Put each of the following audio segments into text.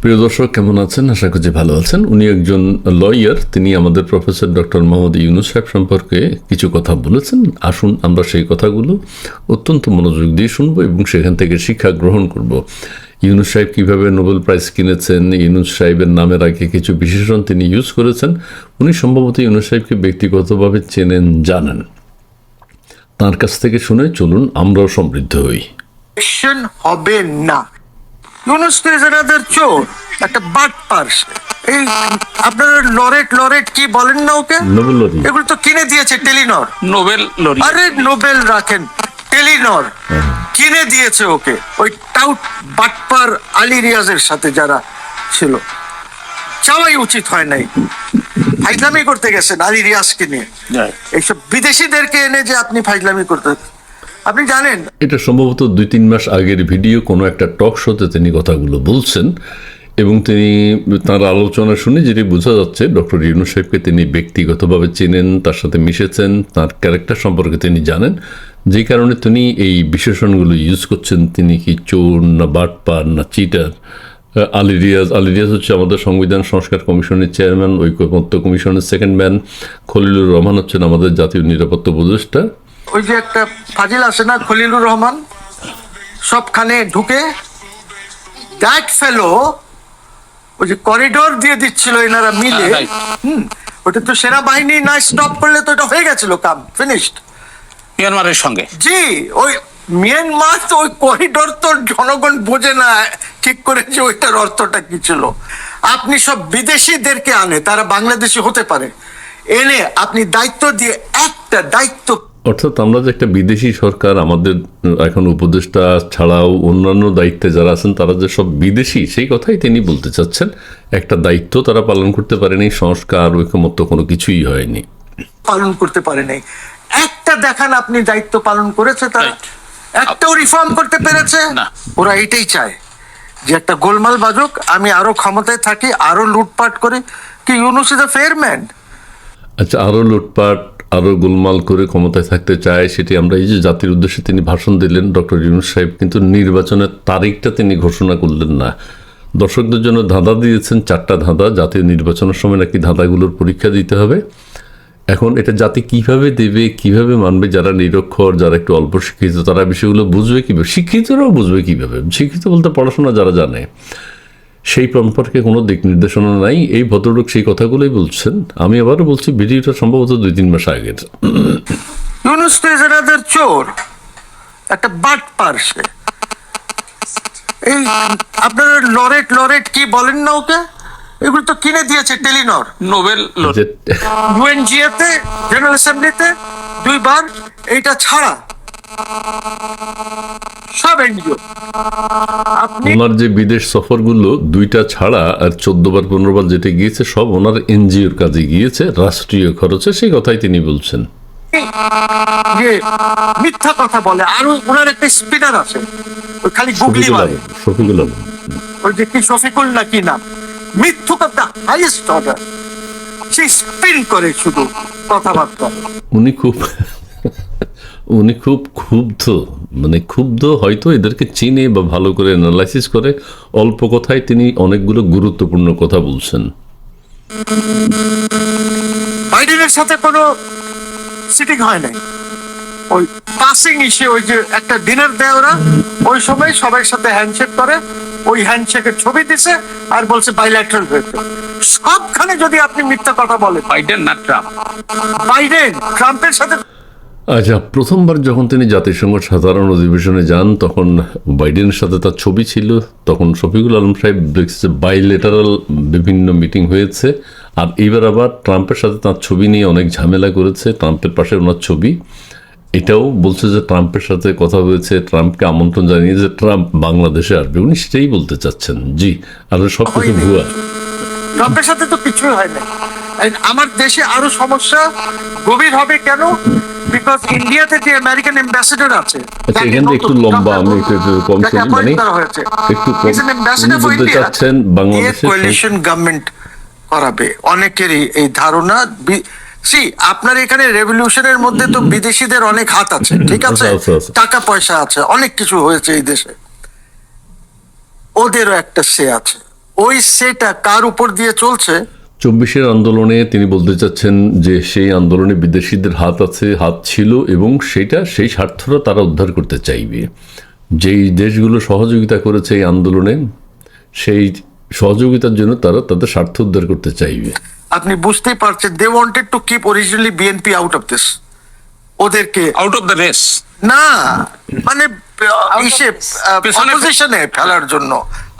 প্রিয় দর্শক, কেমন আছেন? আশা করছি ভালো আছেন। উনি একজন লয়ার তিনি আমাদের প্রফেসর ডক্টর মোহাম্মদ ইউনুস সাহেব সম্পর্কে কিছু কথা বলেছেন। আসুন, আমরা সেই কথাগুলো অত্যন্ত মনোযোগ দিয়ে শুনব এবং সেখান থেকে শিক্ষা গ্রহণ করব। ইউনুস সাহেব কীভাবে নোবেল প্রাইজ কিনেছেন? ইউনুস সাহেবের নামের আগে কিছু বিশেষণ তিনি ইউজ করেছেন। উনি সম্ভবত ইউনুস সাহেবকে ব্যক্তিগতভাবে চেনেন, জানেন। তার কাছ থেকে শুনে চলুন, আমরাও সমৃদ্ধ হই। হবে না। ইউনুস তো ইজ চোর একটা বাট পার্স। এই আপনারা লরেট লরেট কি বলেন না ওকে? এগুলো তো কিনে দিয়েছে টেলিনর। নোবেল লরি। আরে নোবেল রাখেন টেলিনর। কিনে দিয়েছে ওকে। ওই টাউট বাটপার আলী রিয়াজের সাথে যারা ছিল। যাওয়াই উচিত হয় নাই। ফাইজলামি করতে গেছেন আলী রিয়াজকে নিয়ে। এইসব বিদেশিদেরকে এনে যে আপনি ফাইজলামি করতে আপনি জানেন। এটা সম্ভবত দুই তিন মাস আগের ভিডিও, কোনো একটা টক শোতে তিনি কথাগুলো বলছেন এবং তিনি তার আলোচনা শুনে যেটি বোঝা যাচ্ছে, ডক্টর ইউনুস সাহেবকে তিনি ব্যক্তিগতভাবে চেনেন, তার সাথে মিশেছেন, তার ক্যারেক্টার সম্পর্কে তিনি জানেন। যে কারণে তিনি এই বিশেষণগুলো ইউজ করছেন, তিনি কি চোর, না বাটপার, না চিটার। আলী রিয়াজ আলী রিয়াজ হচ্ছে আমাদের সংবিধান সংস্কার কমিশনের চেয়ারম্যান, ঐক্যমত্য কমিশনের সেকেন্ড ম্যান খলিলুর রহমান হচ্ছেন আমাদের জাতীয় নিরাপত্তা উপদেষ্টা। ওই যে একটা ফাজিল আছে না খলিলুর রহমান? সবখানে ঢুকে দ্যাট ফেলো ওই যে করিডোর দিয়ে দিচ্ছিল এনারা মিলে। হ্যাঁ. হুম ওটা তো সেনাবাহিনী না স্টপ করলে তো এটা হয়ে গেছিল কাম ফিনিশড মিয়ানমারের সঙ্গে। জি ওই মিয়ানমার তো ওই করিডোর তো জনগণ বোঝে না ঠিক করে যে ওইটার অর্থটা কি ছিল। আপনি সব বিদেশিদেরকে আনে তারা বাংলাদেশি হতে পারে। এনে আপনি দায়িত্ব দিয়ে একটা দায়িত্ব অর্থাৎ আমরা যে একটা বিদেশি সরকার আমাদের এখন উপদেষ্টা ছাড়াও অন্যান্য দায়িত্বে যারা আছেন তারা যে সব বিদেশি সেই কথাই তিনি বলতে চাচ্ছেন। একটা দায়িত্ব তারা পালন করতে পারেনি সংস্কার ঐকমত্য কোনো কিছুই হয়নি। পালন করতে পারে নাই একটা দেখান আপনি দায়িত্ব পালন করেছে তারা। একটাও রিফর্ম করতে পেরেছে। ওরা এটাই চায় যে একটা গোলমাল বাজুক আমি আরও ক্ষমতায় থাকি আরও লুটপাট করি। কি Yunus is a fair man আচ্ছা আরও লুটপাট আরও গোলমাল করে ক্ষমতায় থাকতে চায় সেটি আমরা এই যে জাতির উদ্দেশ্যে তিনি ভাষণ দিলেন, ডক্টর ইউনুস সাহেব, কিন্তু নির্বাচনের তারিখটা তিনি ঘোষণা করলেন না। দর্শকদের জন্য ধাঁধা দিয়েছেন, চারটা ধাঁধা, জাতীয় নির্বাচনের সময় নাকি ধাঁধাগুলোর পরীক্ষা দিতে হবে। এখন এটা জাতি কীভাবে দেবে, কীভাবে মানবে, যারা নিরক্ষর, যারা একটু অল্প শিক্ষিত, তারা বিষয়গুলো বুঝবে কীভাবে? শিক্ষিতরাও বুঝবে কীভাবে? শিক্ষিত বলতে পড়াশোনা যারা জানে। সেই সম্পর্কে কোনো দিক নির্দেশনা নাই। এই ভদ্রলোক সেই কথাগুলোই বলছেন। আমি আবারও বলছি ভিডিওটা সম্ভবত দুই তিন মাস আগের। ইউনুস অ্যানাদার চোর একটা বাট পার্সে এই আপনারা লরেট লরেট কি বলেন না ওকে? এগুলো তো কিনে দিয়েছে টেলিনর। নোবেল ইউএনজিএতে জেনারেল অ্যাসেম্বলিতে দুইবার এইটা ছাড়া। সব এনজিও। ওনার যে বিদেশ সফরগুলো দুইটা ছাড়া আর চোদ্দ বার পনেরো বার যেটা গিয়েছে সব ওনার এনজিওর কাজে গিয়েছে রাষ্ট্রীয় খরচে সেই কথাই তিনি বলছেন। যে মিথ্যা কথা বলে আরও ওনার একটা স্পিনার আছে ওই খালি গুগলি মারে। শফিকুল আলম। ওই যে কি শফিকুল না কি হাইয়েস্ট অর্ডার সে স্পিন করে শুধু কথাবার্তা। উনি খুব উনি খুব ক্ষুব্ধ মানে ক্ষুব্ধ হয়তো এদেরকে চিনে বা ভালো করে অ্যানালাইসিস করে অল্প কথায় তিনি অনেকগুলো গুরুত্বপূর্ণ কথা বলছেন। বাইডেনের সাথে কোনো সিটিং হয় নাই। ওই পাসিং ইসে ওই যে একটা ডিনার দেয় ওরা ওই সময় সবার সাথে হ্যান্ডশেক করে ওই হ্যান্ডশেকের ছবি দিছে আর বলছে বাইল্যাটারাল হয়েছে। সবখানে যদি আপনি মিথ্যা কথা বলেন। বাইডেন না ট্রাম্প? বাইডেন ট্রাম্পের সাথে আচ্ছা প্রথমবার যখন তিনি জাতিসংঘ সাধারণ অধিবেশনে যান তখন বাইডেনের সাথে তার ছবি ছিল। তখন শফিকুল আলম সাহেব দেখছে বাইলেটারাল বিভিন্ন মিটিং হয়েছে। আর এইবার আবার ট্রাম্পের সাথে তার ছবি নিয়ে অনেক ঝামেলা করেছে। ট্রাম্পের পাশে ওনার ছবি। এটাও বলছে যে ট্রাম্পের সাথে কথা হয়েছে। ট্রাম্পকে আমন্ত্রণ জানিয়ে যে ট্রাম্প বাংলাদেশে আসবে। উনি সেটাই বলতে চাচ্ছেন। জি আর সব কিছু ভুয়া। ট্রাম্পের সাথে তো কিছুই হয় না। আমার দেশে আরও সমস্যা গভীর হবে কেন? বিকজ ইন্ডিয়াতে যে আমেরিকান অ্যাম্বাসেডর আছে। আচ্ছা এখান একটু লম্বা আমি একটু কম শুনি মানে একটু কম বলতে চাচ্ছেন বাংলাদেশের কোয়ালিশন গভর্নমেন্ট করাবে। অনেকেরই এই ধারণা সি আপনার এখানে রেভলিউশনের মধ্যে তো বিদেশিদের অনেক হাত আছে ঠিক আছে আছে, আছে, আছে। টাকা পয়সা আছে অনেক কিছু হয়েছে এই দেশে। ওদেরও একটা সে আছে। ওই সেটা কার উপর দিয়ে চলছে? চব্বিশের আন্দোলনে তিনি বলতে চাচ্ছেন যে সেই আন্দোলনে বিদেশিদের হাত আছে হাত ছিল এবং সেটা সেই স্বার্থটা তারা উদ্ধার করতে চাইবে। যেই দেশগুলো সহযোগিতা করেছে এই আন্দোলনে সেই সহযোগিতার জন্য তারা তাদের স্বার্থ উদ্ধার করতে চাইবে। আপনি বুঝতেই পারছেন they wanted to keep originally BNP out of this ওদেরকে আউট অফ দ্য রেস না মানে অপোজিশনে ফেলার জন্য।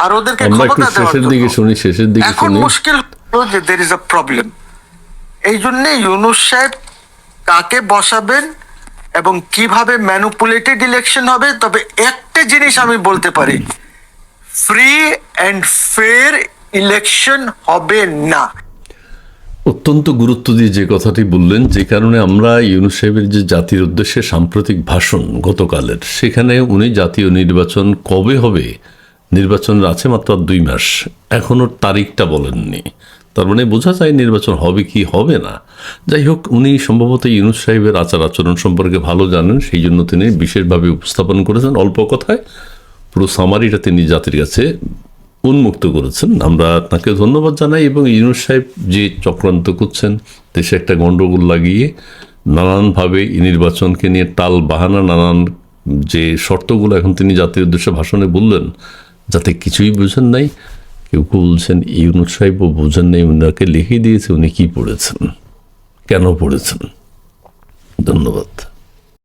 আর ওদেরকে ক্ষমতা দেওয়ার জন্য। শেষের দিকে শুনি শেষের দিকে এখন শুনি। মুশকিল যে দের ইজ আ প্রবলেম এই জন্য ইউনুস সাহেব কাকে বসাবেন এবং কীভাবে ম্যানুপুলেটেড ইলেকশন হবে, তবে একটা জিনিস আমি বলতে পারি ফ্রি অ্যান্ড ফেয়ার ইলেকশন হবে না। অত্যন্ত গুরুত্ব দিয়ে যে কথাটি বললেন, যে কারণে আমরা ইউনুস সাহেবের যে জাতির উদ্দেশ্যে সাম্প্রতিক ভাষণ গতকালের, সেখানে উনি জাতীয় নির্বাচন কবে হবে নির্বাচনের আছে মাত্র দুই মাস। এখনও তারিখটা বলেননি। তার মানে বোঝা যায় নির্বাচন হবে কি হবে না। যাই হোক, উনি সম্ভবত ইউনুস সাহেবের আচার আচরণ সম্পর্কে ভালো জানেন, সেই জন্য তিনি বিশেষভাবে উপস্থাপন করেছেন। অল্প কথায় পুরো সামারিটা তিনি জাতির কাছে উন্মুক্ত করেছেন। আমরা তাকে ধন্যবাদ জানাই এবং ইউনুস সাহেব যে চক্রান্ত করছেন, দেশে একটা গণ্ডগোল লাগিয়ে নানানভাবে নির্বাচনকে নিয়ে টাল বাহানা, নানান যে শর্তগুলো এখন তিনি জাতির উদ্দেশ্যে ভাষণে বললেন যাতে কিছুই বুঝেন নাই। কেউ কেউ বলছেন, ইউনুস সাহেবও বোঝেন নাই উনাকে লিখে দিয়েছে, উনি কি পড়েছেন? কেন পড়েছেন? ধন্যবাদ।